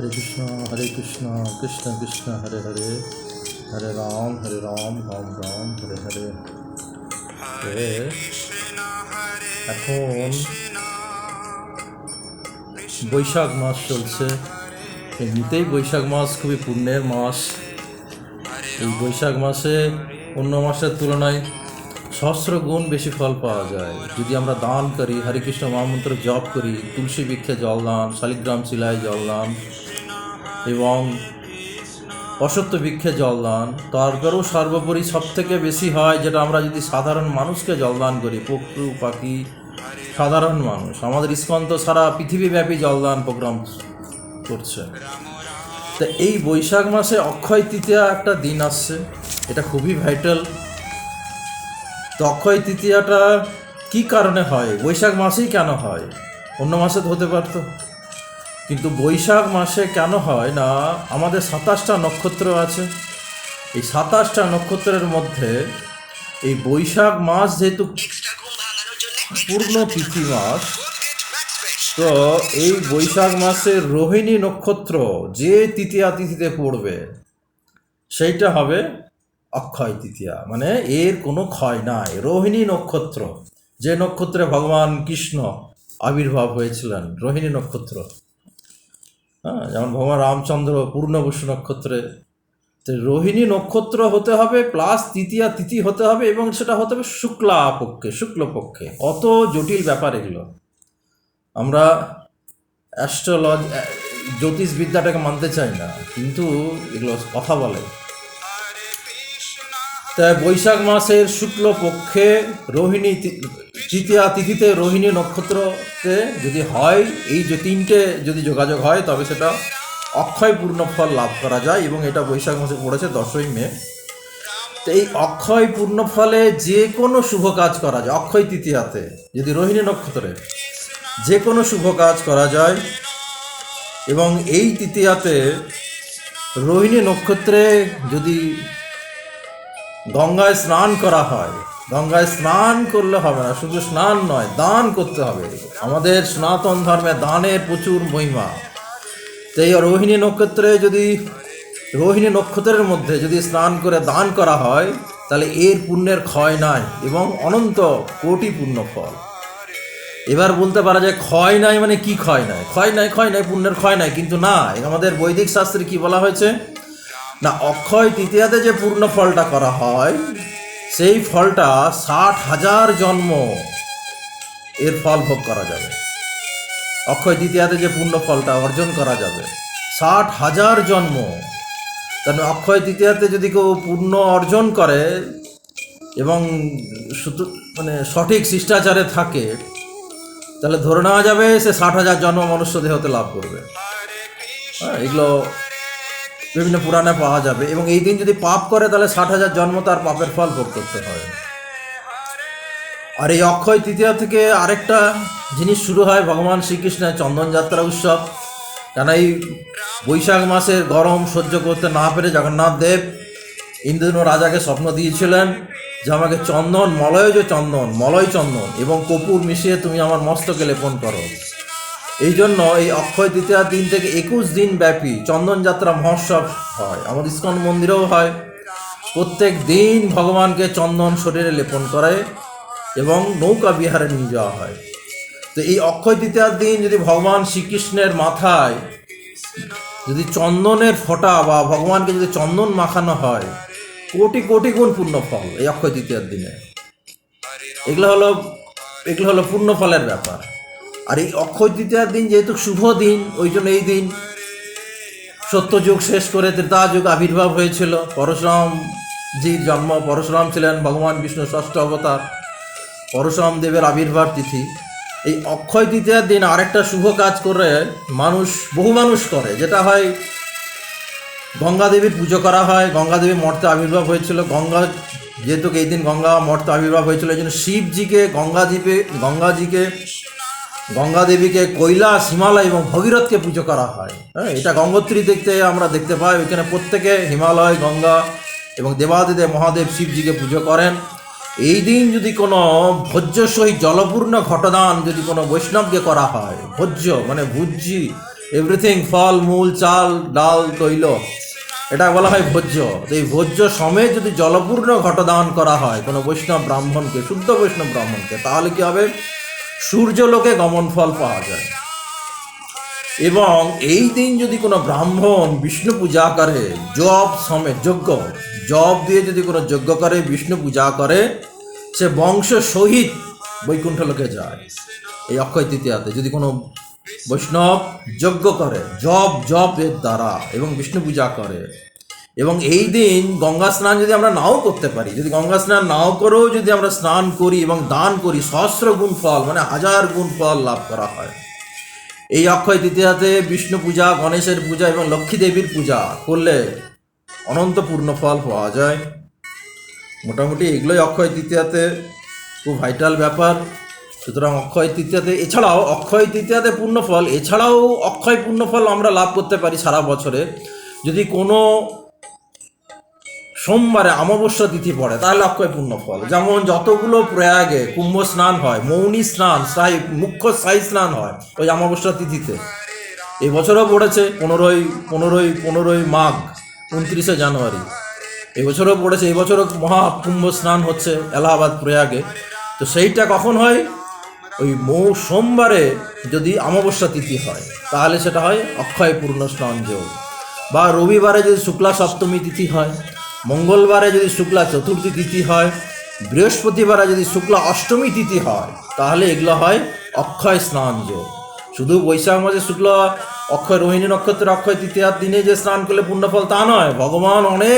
হরে কৃষ্ণ হরে কৃষ্ণ কৃষ্ণ কৃষ্ণ হরে হরে হরে রাম হরে রাম রাম রাম হরে হরে। এখন বৈশাখ মাস চলছে। এমনিতেই বৈশাখ মাস খুবই পুণ্যের মাস। এই বৈশাখ মাসে অন্য মাসের তুলনায় সহস্র গুণ বেশি ফল পাওয়া যায়। যদি আমরা দান করি হরিকৃষ্ণ মহামন্ত্র জপ করি তুলসী বৃক্ষে জল দান শালিগ্রাম শিলায় জল দান এবং অসত্য বৃক্ষে জল দান। তারপরেও সর্বোপরি সব থেকে বেশি হয়, যেটা আমরা যদি সাধারণ মানুষকে জলদান করি পশু পাখি, সাধারণ মানুষ। আমাদের ইস্কন তো সারা পৃথিবীব্যাপী জলদান প্রোগ্রাম করছে। তা এই বৈশাখ মাসে অক্ষয় তৃতীয়া একটা দিন আসছে, এটা খুবই ভাইটাল তো অক্ষয় তৃতীয়াটা কী কারণে হয়? বৈশাখ মাসেই কেন হয়? অন্য মাসে তো হতে পারতো। কিন্তু বৈশাখ মাসে কেন হয় না? আমাদের সাতাশটা নক্ষত্র আছে। এই সাতাশটা নক্ষত্রের মধ্যে এই বৈশাখ মাস যেহেতু পূর্ণ তিথি মাস, তো এই বৈশাখ মাসে রোহিণী নক্ষত্র যে তৃতীয়া তিথিতে পড়বে, সেইটা হবে অক্ষয় তৃতীয়া। মানে এর কোনো ক্ষয় নাই। রোহিণী নক্ষত্র, যে নক্ষত্রে ভগবান কৃষ্ণ আবির্ভাব হয়েছিলেন, রোহিণী নক্ষত্র। হ্যাঁ যেমন ভগবান রামচন্দ্র পূর্ণবসু নক্ষত্রে, তো রোহিণী নক্ষত্র হতে হবে, প্লাস তৃতীয়া তিথি হতে হবে, এবং সেটা হতে হবে শুক্লা পক্ষে শুক্লপক্ষে। অত জটিল ব্যাপার এগুলো। আমরা অ্যাস্ট্রোলজি জ্যোতিষ বিদ্যাটাকে মানতে চাই না, কিন্তু এগুলো কথা বলে। তাই বৈশাখ মাসের শুক্লপক্ষে রোহিণী তৃতীয়া তিথিতে রোহিণী নক্ষত্রতে যদি হয়, এই যে তিনটে যদি যোগাযোগ হয়, তবে সেটা অক্ষয় পূর্ণ ফল লাভ করা যায় এবং এটা বৈশাখ মাসে পড়েছে দশই মে। তো এই অক্ষয় পূর্ণ ফলে যে কোনো শুভ কাজ করা যায়, অক্ষয় তৃতীয়াতে, যদি রোহিণী নক্ষত্রে যে কোনো শুভ কাজ করা যায় এবং এই তৃতীয়াতে রোহিণী নক্ষত্রে যদি গঙ্গায় স্নান করা হয় গঙ্গায় স্নান করলে হবে না, শুধু স্নান নয়, দান করতে হবে। আমাদের সনাতন ধর্মে দানের প্রচুর মহিমা। তো এই রোহিণী নক্ষত্রে যদি, রোহিণী নক্ষত্রের মধ্যে যদি স্নান করে দান করা হয়, তাহলে এর পুণ্যের ক্ষয় নাই এবং অনন্ত কোটি পুণ্য ফল। এবার বলতে পারা যায় ক্ষয় নাই মানে কি ক্ষয় নাই? ক্ষয় নাই ক্ষয় নাই, পুণ্যের ক্ষয় নাই, কিন্তু না আমাদের বৈদিক শাস্ত্রে কি বলা হয়েছে? না, অক্ষয় তৃতীয়াতে যে পূর্ণ ফলটা করা হয় সেই ফলটা ষাট হাজার জন্ম। এর ফল ভোগ করা যাবে। অক্ষয় তৃতীয়াতে যে পূর্ণ ফলটা অর্জন করা যাবে, ষাট হাজার জন্ম। তাহলে অক্ষয় তৃতীয়াতে যদি কেউ পূর্ণ অর্জন করে এবং শুধু মানে সঠিক শিষ্টাচারে থাকে, তাহলে ধরে নেওয়া যাবে সে ষাট হাজার জন্ম মনুষ্য দেহতে লাভ করবে। হ্যাঁ এগুলো বিভিন্ন পুরাণে পাওয়া যাবে এবং এই দিন যদি পাপ করে, তাহলে ষাট হাজার জন্ম তার পাপের ফল ভোগ করতে হয়। আর এই অক্ষয় তৃতীয়া থেকে আরেকটা জিনিস শুরু হয় ভগবান শ্রীকৃষ্ণের চন্দন যাত্রা উৎসব। কেন এই বৈশাখ মাসের গরম সহ্য করতে না পেরে জগন্নাথ দেব ইন্দ্র রাজাকে স্বপ্ন দিয়েছিলেন যে আমাকে চন্দন, মলয় যে চন্দন, মলয় চন্দন এবং কপুর মিশিয়ে তুমি আমার মস্তকে লেপন করো। এই জন্য এই অক্ষয় তৃতীয়ার দিন থেকে একুশ দিন ব্যাপী চন্দনযাত্রা মহোৎসব হয়। আমাদের ইস্কন মন্দিরেও হয়। প্রত্যেক দিন ভগবানকে চন্দন শরীরে লেপন করে এবং নৌকা বিহারে নিয়ে যাওয়া হয়। তো এই অক্ষয় তৃতীয়ার দিন যদি ভগবান শ্রীকৃষ্ণের মাথায় যদি চন্দনের ফোঁটা বা ভগবানকে যদি চন্দন মাখানো হয়, কোটি কোটি গুণ পূর্ণ ফল এই অক্ষয় তৃতীয়ার দিনে। এগুলো হলো এগুলো হলো পূর্ণ ফলের ব্যাপার। আর এই অক্ষয় তৃতীয়ার দিন যেহেতু শুভ দিন, ওই জন্য এই দিন সত্যযুগ শেষ করে ত্রেতা যুগ আবির্ভাব হয়েছিল। পরশুরাম জির জন্ম, পরশুরাম ছিলেন ভগবান বিষ্ণু ষষ্ঠ অবতার, পরশুরাম দেবের আবির্ভাব তিথি। এই অক্ষয় তৃতীয়ার দিন আরেকটা শুভ কাজ করে, মানুষ, বহু মানুষ করে। যেটা হয় গঙ্গা দেবীর পুজো করা হয় গঙ্গা দেবী মর্তে আবির্ভাব হয়েছিল। গঙ্গা, যেহেতু এই দিন গঙ্গা মর্তে আবির্ভাব হয়েছিল, এই জন্য শিবজিকে, গঙ্গাজিকে গঙ্গাজিকে গঙ্গা দেবীকে কৈলাস, হিমালয় এবং ভগীরথকে পুজো করা হয়। হ্যাঁ এটা গঙ্গোত্রী দেখতে আমরা দেখতে পাই। ওইখানে প্রত্যেকে হিমালয়, গঙ্গা এবং দেবাদিদেব মহাদেব শিবজিকে পুজো করেন। এই দিন যদি কোনো ভোজ্য সহিত জলপূর্ণ ঘটদান যদি কোনো বৈষ্ণবকে করা হয়, ভোজ্য মানে ভুজ্জি এভরিথিং ফল, মূল, চাল, ডাল, তৈল, এটা বলা হয় ভোজ্য। তো এই ভোজ্য সমেত যদি জলপূর্ণ ঘটদান করা হয় কোনো বৈষ্ণব ব্রাহ্মণকে, শুদ্ধ বৈষ্ণব ব্রাহ্মণকে, তাহলে কি হবে? সূর্যলোকে গমন ফল পাওয়া যায়। এবং এই দিন যদি কোনো ব্রাহ্মণ বিষ্ণু পূজা করে, জব সমেত যজ্ঞ, জব দিয়ে যদি কোনো যজ্ঞ করে, বিষ্ণু পূজা করে, সে বংশ সহিত বৈকুণ্ঠ লোকে যায়। এই অক্ষয় তৃতীয়াতে যদি কোনো বৈষ্ণব যজ্ঞ করে, জব জব এর দ্বারা এবং বিষ্ণু পূজা করে এবং এই দিন গঙ্গা স্নান যদি আমরা নাও করতে পারি, যদি গঙ্গা স্নান নাও করেও যদি আমরা স্নান করি এবং দান করি, সহস্র গুণ ফল মানে হাজার গুণ ফল লাভ করা হয়। এই অক্ষয় তৃতীয়াতে বিষ্ণু পূজা, গণেশের পূজা এবং লক্ষ্মী দেবীর পূজা করলে অনন্ত পূর্ণ ফল পাওয়া যায়। মোটামুটি এগুলোই অক্ষয় তৃতীয়াতে খুব ভাইটাল ব্যাপার। সুতরাং অক্ষয় তৃতীয়াতে, এছাড়াও অক্ষয় তৃতীয়াতে পূর্ণ ফল, এছাড়াও অক্ষয় পূর্ণ ফল আমরা লাভ করতে পারি সারা বছরে। যদি কোনো সোমবারে অমাবস্যা তিথি পড়ে তাহলে অক্ষয় পূর্ণ ফল। যেমন যতগুলো প্রয়াগে কুম্ভ স্নান হয়, মৌনী স্নান, সাই, মুখ্য সাই স্নান হয় ওই অমাবস্যা তিথিতে। এই বছরও পড়েছে পনেরোই পনেরোই পনেরোই মাঘ, উনত্রিশে জানুয়ারি। এই বছরও পড়েছে এই বছরও মহা কুম্ভ স্নান হচ্ছে এলাহাবাদ প্রয়াগে। তো সেইটা কখন হয়? ওই মৌ, সোমবারে যদি অমাবস্যা তিথি হয়, তাহলে সেটা হয় অক্ষয় পূর্ণ স্নান যোগ। বা রবিবারে যদি শুক্লা সপ্তমী তিথি হয় মঙ্গলবারে যদি শুক্লা চতুর্থী তিথি হয়, বৃহস্পতিবারে যদি শুক্লা অষ্টমী তিথি হয়, তাহলে এগুলো হয় অক্ষয় স্নান যোগ শুধু বৈশাখ মাসে শুক্ল অক্ষয়, রোহিণী নক্ষত্রের অক্ষয়, তৃতীয়ার দিনে যে স্নান করলে পুণ্যফল তা নয়। ভগবান অনেক